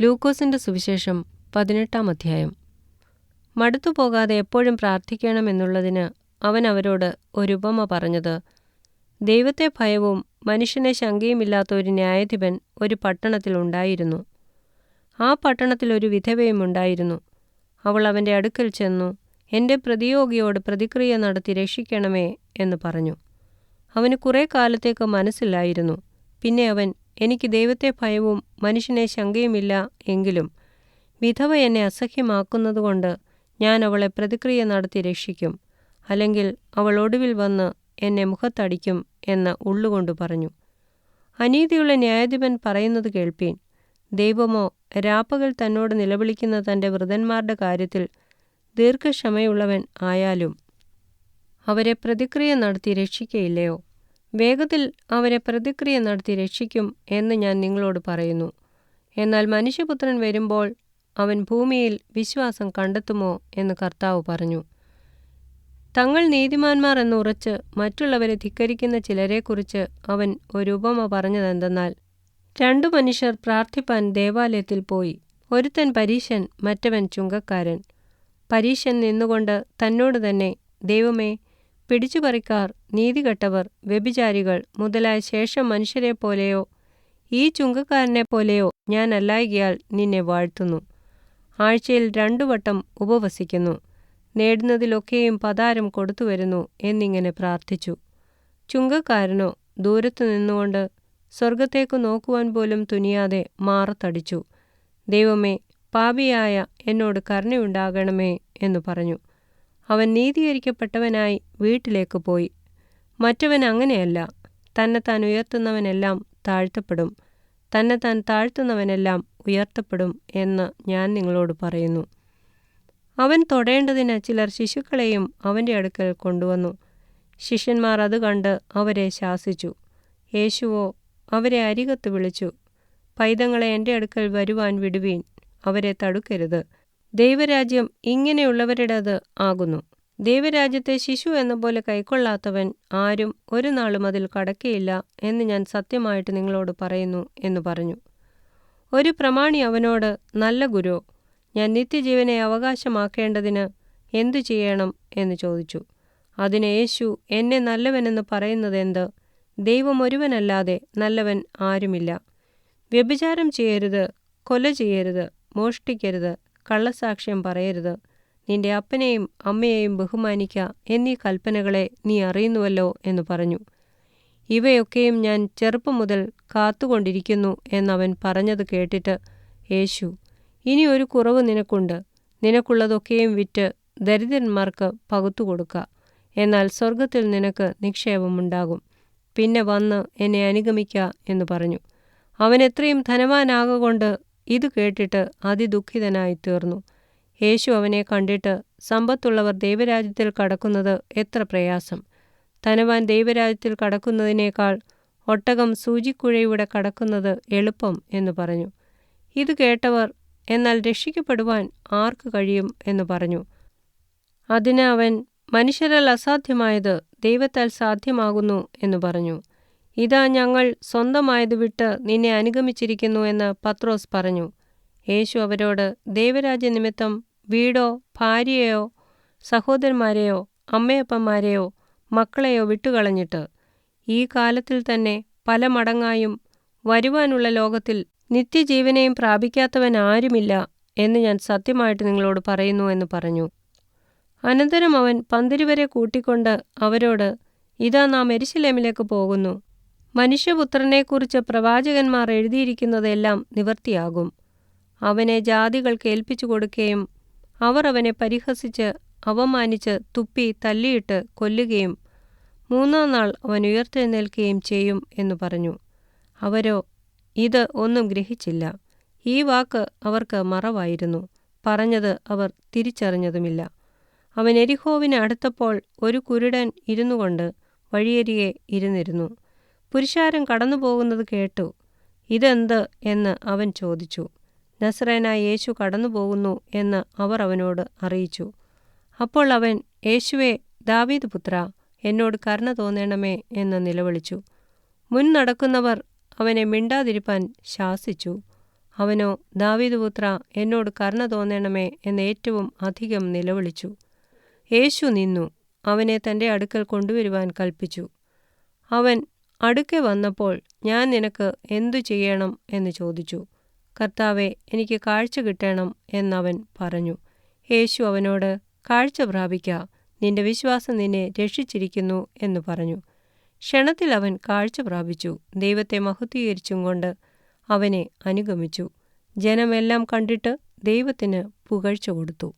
ലൂക്കോസിന്റെ സുവിശേഷം പതിനെട്ടാം അധ്യായം. മടുത്തുപോകാതെ എപ്പോഴും പ്രാർത്ഥിക്കണമെന്നുള്ളതിന് അവൻ അവരോട് ഒരു ഉപമ പറഞ്ഞത് ദൈവത്തെ ഭയവും മനുഷ്യനെ ശങ്കയുമില്ലാത്ത ഒരു ന്യായാധിപൻ ഒരു പട്ടണത്തിൽ ഉണ്ടായിരുന്നു. ആ പട്ടണത്തിൽ ഒരു വിധവയും ഉണ്ടായിരുന്നു. അവൾ അവന്റെ അടുക്കൽ ചെന്നു എന്റെ പ്രതിയോഗിയോട് പ്രതിക്രിയ നടത്തി രക്ഷിക്കണമേ എന്ന് പറഞ്ഞു. അവന് കുറേ കാലത്തേക്ക് മനസ്സിലായിരുന്നു പിന്നെ അവൻ എനിക്ക് ദൈവത്തെ ഭയവും മനുഷ്യനെ ശങ്കയുമില്ല എങ്കിലും വിധവ എന്നെ അസഹ്യമാക്കുന്നതുകൊണ്ട് ഞാൻ അവളെ പ്രതിക്രിയ നടത്തി രക്ഷിക്കും അല്ലെങ്കിൽ അവൾ ഒടുവിൽ വന്ന് എന്നെ മുഖത്തടിക്കും എന്ന് ഉള്ളുകൊണ്ട് പറഞ്ഞു. അനീതിയുള്ള ന്യായാധിപൻ പറയുന്നത് കേൾപ്പീൻ ദൈവമോ രാപ്പകൽ തന്നോട് നിലവിളിക്കുന്ന തന്റെ വൃതന്മാരുടെ കാര്യത്തിൽ ദീർഘക്ഷമയുള്ളവൻ ആയാലും അവരെ പ്രതിക്രിയ നടത്തി രക്ഷിക്കയില്ലയോ? വേഗത്തിൽ അവരെ പ്രതിക്രിയ നടത്തി രക്ഷിക്കും എന്ന് ഞാൻ നിങ്ങളോട് പറയുന്നു. എന്നാൽ മനുഷ്യപുത്രൻ വരുമ്പോൾ അവൻ ഭൂമിയിൽ വിശ്വാസം കണ്ടെത്തുമോ എന്ന് കർത്താവ് പറഞ്ഞു. തങ്ങൾ നീതിമാന്മാർ എന്നുറച്ച് മറ്റുള്ളവരെ ധിക്കരിക്കുന്ന ചിലരെക്കുറിച്ച് അവൻ ഒരു ഉപമ പറഞ്ഞതെന്തെന്നാൽ രണ്ടു മനുഷ്യർ പ്രാർത്ഥിപ്പാൻ ദേവാലയത്തിൽ പോയി. ഒരുത്തൻ പരീശൻ മറ്റവൻ ചുങ്കക്കാരൻ. പരീശൻ നിന്നുകൊണ്ട് തന്നോട് തന്നെ ദൈവമേ പിടിച്ചുപറിക്കാർ നീതികെട്ടവർ വ്യഭിചാരികൾ മുതലായ ശേഷം മനുഷ്യരെ പോലെയോ ഈ ചുങ്കക്കാരനെ പോലെയോ ഞാൻ അല്ലായികയാൽ നിന്നെ വാഴ്ത്തുന്നു. ആഴ്ചയിൽ രണ്ടു വട്ടം ഉപവസിക്കുന്നു. നേടുന്നതിലൊക്കെയും പതാരം കൊടുത്തുവരുന്നു എന്നിങ്ങനെ പ്രാർത്ഥിച്ചു. ചുങ്കക്കാരനോ ദൂരത്തു നിന്നുകൊണ്ട് സ്വർഗത്തേക്ക് നോക്കുവാൻ പോലും തുനിയാതെ മാറത്തടിച്ചു. ദൈവമേ പാപിയായ എന്നോട് കരുണയുണ്ടാകണമേ എന്നു പറഞ്ഞു. അവൻ നീതീകരിക്കപ്പെട്ടവനായി വീട്ടിലേക്ക് പോയി. മറ്റവൻ അങ്ങനെയല്ല. തന്നെത്താൻ ഉയർത്തുന്നവനെല്ലാം താഴ്ത്തപ്പെടും. തന്നെത്താൻ താഴ്ത്തുന്നവനെല്ലാം ഉയർത്തപ്പെടും എന്ന് ഞാൻ നിങ്ങളോട് പറയുന്നു. അവൻ തൊടേണ്ടതിന് ചിലർ ശിശുക്കളെയും അവന്റെ അടുക്കൽ കൊണ്ടുവന്നു. ശിഷ്യന്മാർ അത് കണ്ട് അവരെ ശാസിച്ചു. യേശുവോ അവരെ അരികത്ത് വിളിച്ചു. പൈതങ്ങളെ എന്റെ അടുക്കൽ വരുവാൻ വിടുവീൻ. അവരെ തടുക്കരുത്. ദൈവരാജ്യം ഇങ്ങനെയുള്ളവരുടേത് ആകുന്നു. ദൈവരാജ്യത്തെ ശിശു എന്ന പോലെ കൈക്കൊള്ളാത്തവൻ ആരും ഒരു നാളും അതിൽ കടക്കയില്ല എന്ന് ഞാൻ സത്യമായിട്ട് നിങ്ങളോട് പറയുന്നു എന്ന് പറഞ്ഞു. ഒരു പ്രമാണി അവനോട് നല്ല ഗുരു ഞാൻ നിത്യജീവനെ അവകാശമാക്കേണ്ടതിന് എന്തു ചെയ്യണം? എന്ന് ചോദിച്ചു. അതിന് യേശു എന്നെ നല്ലവനെന്ന് പറയുന്നതെന്ത്? ദൈവം ഒരുവനല്ലാതെ നല്ലവൻ ആരുമില്ല. വ്യഭിചാരം ചെയ്യരുത് കൊല ചെയ്യരുത് മോഷ്ടിക്കരുത് കള്ളസാക്ഷ്യം പറയരുത്. നിന്റെ അപ്പനെയും അമ്മയെയും ബഹുമാനിക്ക എന്നീ കൽപ്പനകളെ നീ അറിയുന്നുവല്ലോ എന്ന് പറഞ്ഞു. ഇവയൊക്കെയും ഞാൻ ചെറുപ്പം മുതൽ കാത്തുകൊണ്ടിരിക്കുന്നു എന്നവൻ പറഞ്ഞത് കേട്ടിട്ട് യേശു ഇനി ഒരു കുറവ് നിനക്കുണ്ട്. നിനക്കുള്ളതൊക്കെയും വിറ്റ് ദരിദ്രന്മാർക്ക് പകുത്തു കൊടുക്കുക എന്നാൽ സ്വർഗത്തിൽ നിനക്ക് നിക്ഷേപമുണ്ടാകും പിന്നെ വന്ന് എന്നെ അനുഗമിക്ക എന്ന് പറഞ്ഞു. അവൻ എത്രയും ധനവാനാകൊണ്ട് ഇത് കേട്ടിട്ട് അതിദുഃഖിതനായി തീർന്നു യേശു അവനെ കണ്ടിട്ട് സമ്പത്തുള്ളവർ ദൈവരാജ്യത്തിൽ കടക്കുന്നത് എത്ര പ്രയാസം. ധനവാൻ ദൈവരാജ്യത്തിൽ കടക്കുന്നതിനേക്കാൾ ഒട്ടകം സൂചിക്കുഴയുടെ കടക്കുന്നത് എളുപ്പം എന്ന് പറഞ്ഞു. ഇത് കേട്ടവർ എന്നാൽ രക്ഷിക്കപ്പെടുവാൻ ആർക്ക് കഴിയും എന്ന് പറഞ്ഞു. അതിന് അവൻ മനുഷ്യരാൽ അസാധ്യമായത് ദൈവത്താൽ സാധ്യമാകുന്നു എന്ന് പറഞ്ഞു. ഇതാ ഞങ്ങൾ സ്വന്തമായത് വിട്ട് നിന്നെ അനുഗമിച്ചിരിക്കുന്നു എന്ന് പത്രോസ് പറഞ്ഞു. യേശു അവരോട് ദേവരാജ്യ നിമിത്തം വീടോ ഭാര്യയോ സഹോദരന്മാരെയോ അമ്മയപ്പന്മാരെയോ മക്കളെയോ വിട്ടുകളഞ്ഞിട്ട് ഈ കാലത്തിൽ തന്നെ പല മടങ്ങായും വരുവാനുള്ള ലോകത്തിൽ നിത്യജീവനെയും പ്രാപിക്കാത്തവൻ ആരുമില്ല എന്ന് ഞാൻ സത്യമായിട്ട് നിങ്ങളോട് പറയുന്നു എന്ന് പറഞ്ഞു. അനന്തരം അവൻ പന്തിരുവരെ കൂട്ടിക്കൊണ്ട് അവരോട് ഇതാ നാം എരിശിലേമിലേക്ക് പോകുന്നു. മനുഷ്യപുത്രനെക്കുറിച്ച് പ്രവാചകന്മാർ എഴുതിയിരിക്കുന്നതെല്ലാം നിവർത്തിയാകും. അവനെ ജാതികൾക്ക് ഏൽപ്പിച്ചു കൊടുക്കുകയും അവർ അവനെ പരിഹസിച്ച് അവമാനിച്ച് തുപ്പി തല്ലിയിട്ട് കൊല്ലുകയും മൂന്നാം നാൾ അവൻ ഉയർത്തെഴുന്നേൽക്കുകയും ചെയ്യും എന്നു പറഞ്ഞു. അവരോ ഇത് ഒന്നും ഗ്രഹിച്ചില്ല. ഈ വാക്ക് അവർക്ക് മറവായിരുന്നു. പറഞ്ഞത് അവർ തിരിച്ചറിഞ്ഞതുമില്ല. അവൻ എരിഹോവിന് അടുത്തപ്പോൾ ഒരു കുരുടൻ ഇരുന്നുകൊണ്ട് വഴിയരികെ ഇരുന്നിരുന്നു. പുരുഷാരം കടന്നുപോകുന്നത് കേട്ടു. ഇതെന്ത് എന്ന് അവൻ ചോദിച്ചു. നസ്രേന യേശു കടന്നുപോകുന്നു എന്ന് അവർ അവനോട് അറിയിച്ചു. അപ്പോൾ അവൻ യേശുവേ ദാവീദ് പുത്ര എന്നോട് കരുണ തോന്നണമേ എന്ന് നിലവിളിച്ചു. മുൻ നടക്കുന്നവർ അവനെ മിണ്ടാതിരിപ്പാൻ ശാസിച്ചു. അവനോ ദാവീദ് പുത്ര എന്നോട് കരുണ തോന്നണമേ എന്ന് ഏറ്റവും അധികം നിലവിളിച്ചു. യേശു നിന്നു. അവനെ തന്റെ അടുക്കൽ കൊണ്ടുവരുവാൻ കൽപ്പിച്ചു. അവൻ അടുക്കെ വന്നപ്പോൾ ഞാൻ നിനക്ക് എന്തു ചെയ്യണം എന്ന് ചോദിച്ചു. കർത്താവെ എനിക്ക് കാഴ്ച കിട്ടണം എന്നവൻ പറഞ്ഞു. യേശു അവനോട് കാഴ്ച പ്രാപിക്ക നിന്റെ വിശ്വാസം നിന്നെ രക്ഷിച്ചിരിക്കുന്നു എന്ന് പറഞ്ഞു. ക്ഷണത്തിൽ അവൻ കാഴ്ച പ്രാപിച്ചു. ദൈവത്തെ മഹത്വീകരിച്ചും കൊണ്ട് അവനെ അനുഗമിച്ചു. ജനമെല്ലാം കണ്ടിട്ട് ദൈവത്തിന് പുകഴ്ച കൊടുത്തു.